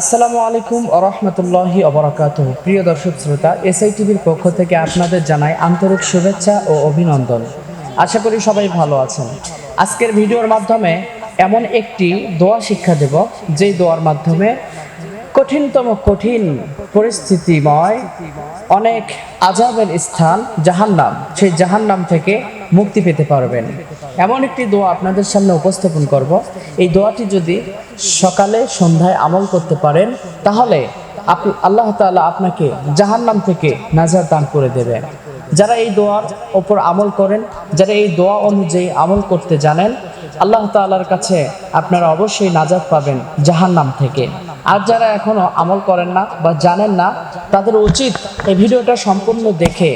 আসসালামু আলাইকুম আরহামতুল্লাহি অবরাকাত প্রিয় দর্শক শ্রোতা এসআই টিভির পক্ষ থেকে আপনাদের জানাই আন্তরিক শুভেচ্ছা ও অভিনন্দন। আশা করি সবাই ভালো আছেন। আজকের ভিডিওর মাধ্যমে এমন একটি দোয়া শিক্ষা দেব, যেই দোয়ার মাধ্যমে কঠিনতম কঠিন পরিস্থিতিময় অনেক আজাবের স্থান জাহান্নাম, সেই জাহান্নাম থেকে মুক্তি পেতে পারবেন। এমন একটি দোয়া আপনাদের সামনে উপস্থাপন করব। এই দোয়াটি যদি সকালে, সন্ধ্যায় আমল করতে পারেন, তাহলে আল্লাহ তাআলা আপনাকে জাহান্নাম থেকে নাজার দান করে দেবেন। যারা এই দোয়ার ওপর আমল করেন, যারা এই দোয়া অনুযায়ী আমল করতে জানেন, আল্লাহ তাআলার কাছে আপনারা অবশ্যই নাজাত পাবেন জাহান্নাম থেকে। আর যারা এখনও আমল করেন না বা জানেন না, তাদের উচিত এই ভিডিওটা সম্পূর্ণ দেখে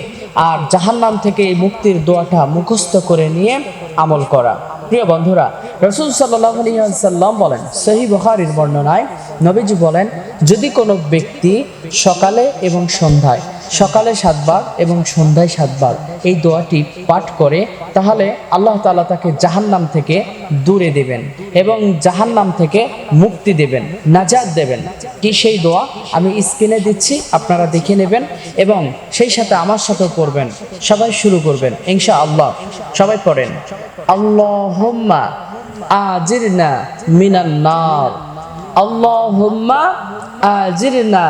আর জাহান্নাম থেকে এই মুক্তির দোয়াটা মুখস্থ করে নিয়ে আমল করা। প্রিয় বন্ধুরা, রসুল সাল্লাম বলেন সহি বর্ণনায় নবীজি বলেন, যদি কোনো ব্যক্তি সকালে এবং সন্ধ্যায় সকালে সাতবার এবং সন্ধ্যায় সাতবার এই দোয়াটি পাঠ করে তাহলে আল্লাহ তাআলা তাকে জাহান্নাম থেকে দূরে দেবেন এবং জাহান্নাম থেকে মুক্তি দেবেন নাজাদ দেবেন। কি সেই দোয়া? আমি স্ক্রিনে দিচ্ছি, আপনারা দেখে নেবেন এবং সেই সাথে আমার সাথেও পড়বেন, সবাই শুরু করবেন ইনশা আল্লাহ সবাই পড়েন, আল্লাহুম্মা আজিরনা মিনান নার আল্লাহুম্মা আজিরনা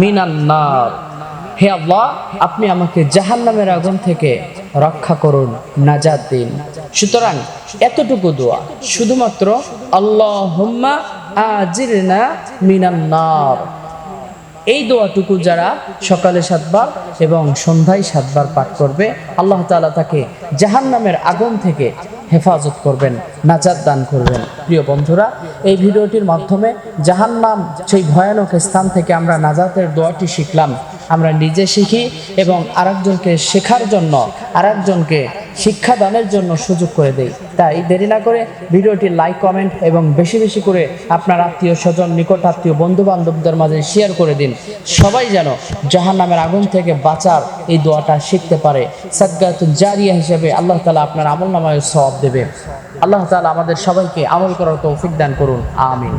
মিনান নার হে আল্লাহ, আপনি আমাকে জাহান্নামের আগুন থেকে রক্ষা করুন নাজাদ দিন। সুতরাং এতটুকু দোয়া, শুধুমাত্র আল্লাহ আল্লাহুম্মা আজিরনা মিনান নার। এই দোয়াটুকু যারা সকালে সাতবার এবং সন্ধ্যায় সাতবার পাঠ করবে, আল্লাহ তাআলা তাকে জাহান্নামের আগুন থেকে হেফাজত করবেন, নাজাত দান করবেন। প্রিয় বন্ধুরা, এই ভিডিওটির মাধ্যমে জাহান্নাম সেই ভয়ানক স্থান থেকে আমরা নাজাতের দোয়াটি শিখলাম। আমরা নিজে শিখি এবং আরেকজনকে শেখার জন্য, আরেকজনকে শিক্ষাদানের জন্য সুযোগ করে দেই। তাই দেরি না করে ভিডিওটি লাইক কমেন্ট এবং বেশি বেশি করে আপনার আত্মীয় স্বজন নিকট আত্মীয় বন্ধু বান্ধবদের মাঝে শেয়ার করে দিন। সবাই যেন জাহান নামের আগুন থেকে বাঁচার এই দোয়াটা শিখতে পারে। সাদগাত জারিয়া হিসেবে আল্লাহ তালা আপনার আমল নামায় সব দেবে। আল্লাহ তালা আমাদের সবাইকে আমল করার তৌফিক দান করুন। আমিন।